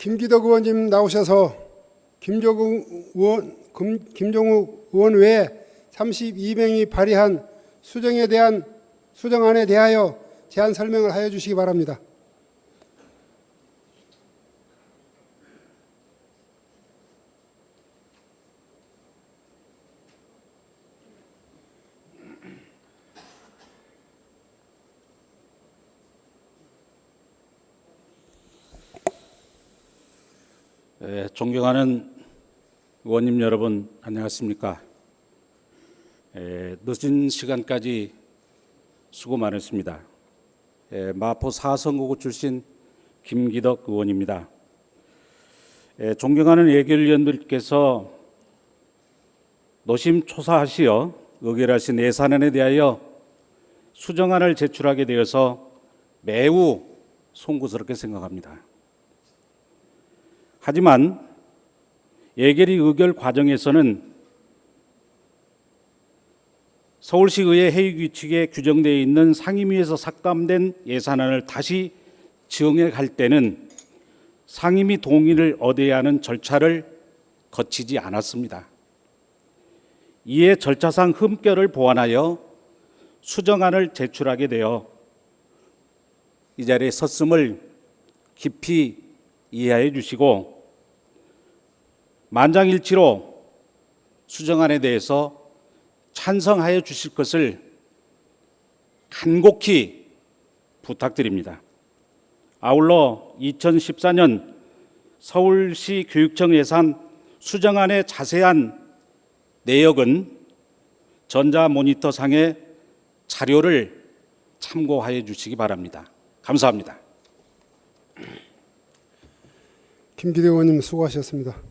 김기덕 의원님 나오셔서 김종욱 의원, 김, 김종욱 의원 외에 32명이 발의한 수정에 대한 수정안에 대하여 제안 설명을 하여 주시기 바랍니다. 예, 존경하는 의원님 여러분 안녕하십니까? 예, 늦은 시간까지 수고 많으십니다. 예, 마포 4선거구 출신 김기덕 의원입니다. 예, 존경하는 예결위원들께서 노심초사하시어 의결하신 예산안에 대하여 수정안을 제출하게 되어서 매우 송구스럽게 생각합니다. 하지만 예결위 의결 과정에서는 서울시의회 회의 규칙에 규정되어 있는 상임위에서 삭감된 예산안을 다시 지원해 갈 때는 상임위 동의를 얻어야 하는 절차를 거치지 않았습니다. 이에 절차상 흠결을 보완하여 수정안을 제출하게 되어 이 자리에 섰음을 깊이 이해해 주시고 만장일치로 수정안에 대해서 찬성하여 주실 것을 간곡히 부탁드립니다. 아울러 2014년 서울시 교육청 예산 수정안의 자세한 내역은 전자 모니터 상의 자료를 참고하여 주시기 바랍니다. 감사합니다. 김기덕 의원님 수고하셨습니다.